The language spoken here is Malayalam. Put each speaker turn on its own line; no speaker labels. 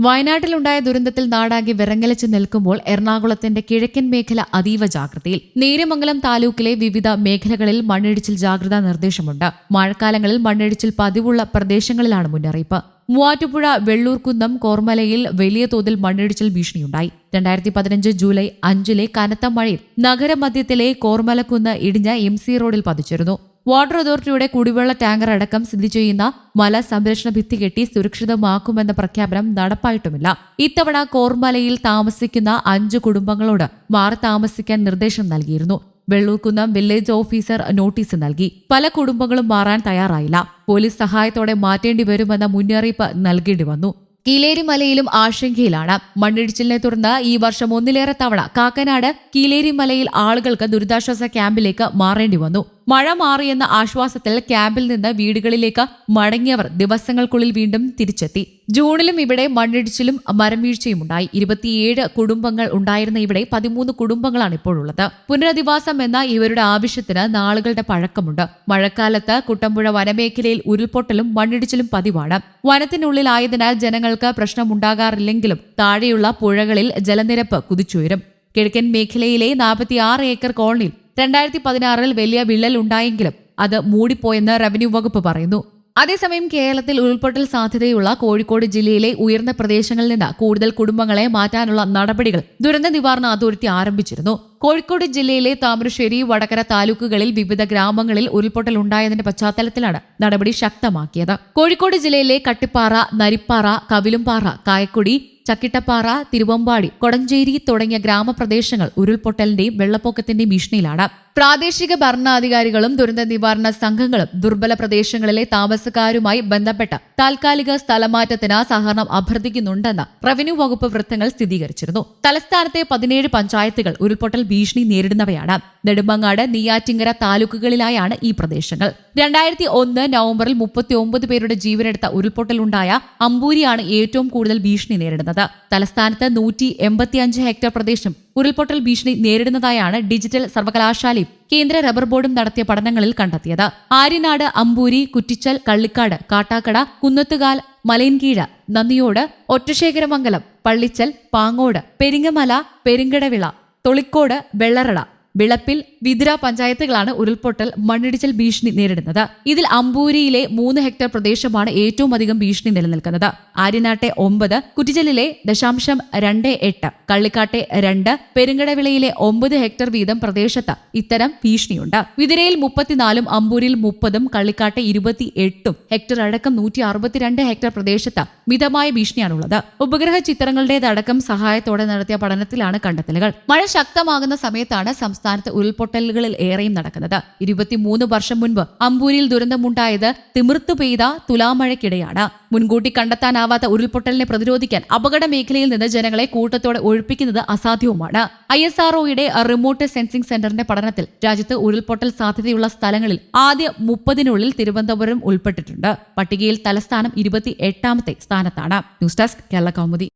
വയനാട്ടിലുണ്ടായ ദുരന്തത്തിൽ നാടാകെ വിറങ്ങലിച്ച് നിൽക്കുമ്പോൾ എറണാകുളത്തിന്റെ കിഴക്കൻ മേഖല അതീവ ജാഗ്രതയിൽ. നേര്യമംഗലം താലൂക്കിലെ വിവിധ മേഖലകളിൽ മണ്ണിടിച്ചിൽ ജാഗ്രതാ നിർദ്ദേശമുണ്ട്. മഴക്കാലങ്ങളിൽ മണ്ണിടിച്ചിൽ പതിവുള്ള പ്രദേശങ്ങളിലാണ് മുന്നറിയിപ്പ്. മൂവാറ്റുപുഴ വെള്ളൂർക്കുന്നം കോർമലയിൽ വലിയ തോതിൽ മണ്ണിടിച്ചിൽ ഭീഷണിയുണ്ടായി. രണ്ടായിരത്തി പതിനഞ്ച് ജൂലൈ അഞ്ചിലെ കനത്ത മഴയിൽ നഗരമധ്യത്തിലെ കോർമലക്കുന്ന് ഇടിഞ്ഞ എം സി റോഡിൽ പതിച്ചിരുന്നു. വാട്ടർ അതോറിറ്റിയുടെ കുടിവെള്ള ടാങ്കർ അടക്കം സ്ഥിതി ചെയ്യുന്ന മല സംരക്ഷണ ഭിത്തി കെട്ടി സുരക്ഷിതമാക്കുമെന്ന പ്രഖ്യാപനം നടപ്പായിട്ടുമില്ല. ഇത്തവണ കോർമലയിൽ താമസിക്കുന്ന അഞ്ച് കുടുംബങ്ങളോട് മാറി താമസിക്കാൻ നിർദ്ദേശം നൽകിയിരുന്നു. വെള്ളൂർക്കുന്നം വില്ലേജ് ഓഫീസർ നോട്ടീസ് നൽകി. പല കുടുംബങ്ങളും മാറാൻ തയ്യാറായില്ല. പോലീസ് സഹായത്തോടെ മാറ്റേണ്ടി വരുമെന്ന മുന്നറിയിപ്പ് നൽകേണ്ടി വന്നു. കീലേരി മലയിലും ആശങ്കയിലാണ്. മണ്ണിടിച്ചിലിനെ തുടർന്ന് ഈ വർഷം ഒന്നിലേറെ തവണ കാക്കനാട് കീലേരി മലയിൽ ആളുകൾക്ക് ദുരിതാശ്വാസ ക്യാമ്പിലേക്ക് മാറേണ്ടി വന്നു. മഴ മാറിയെന്ന ആശ്വാസത്തിൽ ക്യാമ്പിൽ നിന്ന് വീടുകളിലേക്ക് മടങ്ങിയവർ ദിവസങ്ങൾക്കുള്ളിൽ വീണ്ടും തിരിച്ചെത്തി. ജൂണിലും ഇവിടെ മണ്ണിടിച്ചിലും മരം വീഴ്ചയും ഉണ്ടായി ഇരുപത്തിയേഴ് കുടുംബങ്ങൾ ഉണ്ടായിരുന്ന ഇവിടെ പതിമൂന്ന് കുടുംബങ്ങളാണ് ഇപ്പോഴുള്ളത്. പുനരധിവാസം എന്ന ഇവരുടെ ആവശ്യത്തിന് നാളുകളുടെ പഴക്കമുണ്ട്. മഴക്കാലത്ത് കുട്ടമ്പുഴ വനമേഖലയിൽ ഉരുൾപൊട്ടലും മണ്ണിടിച്ചിലും പതിവാണ്. വനത്തിനുള്ളിലായതിനാൽ ജനങ്ങൾക്ക് പ്രശ്നമുണ്ടാകാറില്ലെങ്കിലും താഴെയുള്ള പുഴകളിൽ ജലനിരപ്പ് കുതിച്ചുയരും. കിഴക്കൻ മേഖലയിലെ നാൽപ്പത്തിയാറ് ഏക്കർ കോളനിയിൽ രണ്ടായിരത്തി പതിനാറിൽ വലിയ വിള്ളൽ ഉണ്ടായെങ്കിലും അത് മൂടിപ്പോയെന്ന് റവന്യൂ വകുപ്പ് പറയുന്നു. അതേസമയം കേരളത്തിൽ ഉരുൾപൊട്ടൽ സാധ്യതയുള്ള കോഴിക്കോട് ജില്ലയിലെ ഉയർന്ന പ്രദേശങ്ങളിൽ നിന്ന് കൂടുതൽ കുടുംബങ്ങളെ മാറ്റാനുള്ള നടപടികൾ ദുരന്ത നിവാരണ അതോറിറ്റി ആരംഭിച്ചിരുന്നു. കോഴിക്കോട് ജില്ലയിലെ താമരശ്ശേരി വടകര താലൂക്കുകളിൽ വിവിധ ഗ്രാമങ്ങളിൽ ഉരുൾപൊട്ടൽ ഉണ്ടായതിന്റെ പശ്ചാത്തലത്തിലാണ് നടപടി ശക്തമാക്കിയത്. കോഴിക്കോട് ജില്ലയിലെ കട്ടിപ്പാറ നരിപ്പാറ കവിലുംപാറ കായക്കുടി ചക്കിട്ടപ്പാറ തിരുവമ്പാടി കൊടഞ്ചേരി തുടങ്ങിയ ഗ്രാമപ്രദേശങ്ങൾ ഉരുൾപൊട്ടലിന്റെയും വെള്ളപ്പൊക്കത്തിന്റെയും ഭീഷണിയിലാണ്. പ്രാദേശിക ഭരണാധികാരികളും ദുരന്ത നിവാരണ സംഘങ്ങളും ദുർബല പ്രദേശങ്ങളിലെ താമസക്കാരുമായി ബന്ധപ്പെട്ട താൽക്കാലിക സ്ഥലമാറ്റത്തിന് സഹകരണം അഭ്യർത്ഥിക്കുന്നുണ്ടെന്ന് റവന്യൂ വകുപ്പ് വൃത്തങ്ങൾ സ്ഥിരീകരിച്ചിരുന്നു. തലസ്ഥാനത്തെ പതിനേഴ് പഞ്ചായത്തുകൾ ഉരുൾപൊട്ടൽ ഭീഷണി നേരിടുന്നവയാണ്. നെടുമങ്ങാട് നെയ്യാറ്റിങ്കര താലൂക്കുകളിലായാണ് ഈ പ്രദേശങ്ങൾ. രണ്ടായിരത്തി ഒന്ന് നവംബറിൽ മുപ്പത്തി ഒമ്പത് പേരുടെ ജീവനെടുത്ത ഉരുൾപൊട്ടലുണ്ടായ അമ്പൂരിയാണ് ഏറ്റവും കൂടുതൽ ഭീഷണി നേരിടുന്നത്. തലസ്ഥാനത്ത് നൂറ്റി എൺപത്തിയഞ്ച് ഹെക്ടർ പ്രദേശം ഉരുൾപൊട്ടൽ ഭീഷണി നേരിടുന്നതായാണ് ഡിജിറ്റൽ സർവകലാശാലയും കേന്ദ്ര റബ്ബർ ബോർഡും നടത്തിയ പഠനങ്ങളിൽ കണ്ടെത്തിയത്. ആര്യനാട് അമ്പൂരി കുറ്റിച്ചൽ കള്ളിക്കാട് കാട്ടാക്കട കുന്നത്തുകാൽ മലയൻകീഴ് നന്ദിയോട് ഒറ്റശേഖരമംഗലം പള്ളിച്ചൽ പാങ്ങോട് പെരിങ്ങമല പെരിങ്കടവിള തൊളിക്കോട് വെള്ളറട വിളപ്പിൽ വിദ്ര പഞ്ചായത്തുകളാണ് ഉരുൾപൊട്ടൽ മണ്ണിടിച്ചിൽ ഭീഷണി നേരിടുന്നത്. ഇതിൽ അമ്പൂരിയിലെ മൂന്ന് ഹെക്ടർ പ്രദേശമാണ് ഏറ്റവും അധികം ഭീഷണി നിലനിൽക്കുന്നത്. ആര്യനാട്ടെ ഒമ്പത് കുറ്റിച്ചലിലെ ദശാംശം രണ്ട് എട്ട് കള്ളിക്കാട്ടെ രണ്ട് പെരുങ്കടവിളയിലെ ഒമ്പത് ഹെക്ടർ വീതം പ്രദേശത്ത് ഇത്തരം ഭീഷണിയുണ്ട്. വിതിരയിൽ മുപ്പത്തിനാലും അമ്പൂരിൽ മുപ്പതും കള്ളിക്കാട്ടെ ഇരുപത്തി എട്ടും ഹെക്ടർ അടക്കം നൂറ്റി അറുപത്തിരണ്ട് ഹെക്ടർ പ്രദേശത്ത് മിതമായ ഭീഷണിയാണുള്ളത്. ഉപഗ്രഹ ചിത്രങ്ങളുടേതടക്കം സഹായത്തോടെ നടത്തിയ പഠനത്തിലാണ് കണ്ടെത്തലുകൾ. മഴ ശക്തമാകുന്ന സമയത്താണ് സംസ്ഥാനത്ത് ഉരുൾപൊട്ടലുകളിൽ ഏറെയും നടക്കുന്നത്. ഇരുപത്തിമൂന്ന് വർഷം മുൻപ് അമ്പൂരിയിൽ ദുരന്തമുണ്ടായത് തിമിർത്തു പെയ്ത തുലാമഴയ്ക്കിടെയാണ്. മുൻകൂട്ടി കണ്ടെത്താനാവാത്ത ഉരുൾപൊട്ടലിനെ പ്രതിരോധിക്കാൻ അപകട മേഖലയിൽ നിന്ന് ജനങ്ങളെ കൂട്ടത്തോടെ ഒഴിപ്പിക്കുന്നത് അസാധ്യവുമാണ്. ഐ എസ് ആർഒയുടെ റിമോട്ട് സെൻസിംഗ് സെന്ററിന്റെ പഠനത്തിൽ രാജ്യത്ത് ഉരുൾപൊട്ടൽ സാധ്യതയുള്ള സ്ഥലങ്ങളിൽ ആദ്യ മുപ്പതിനുള്ളിൽ തിരുവനന്തപുരം ഉൾപ്പെട്ടിട്ടുണ്ട്. പട്ടികയിൽ തലസ്ഥാനം ഇരുപത്തി എട്ടാമത്തെ സ്ഥാനത്താണ്. News desk Kerala Kaumudi.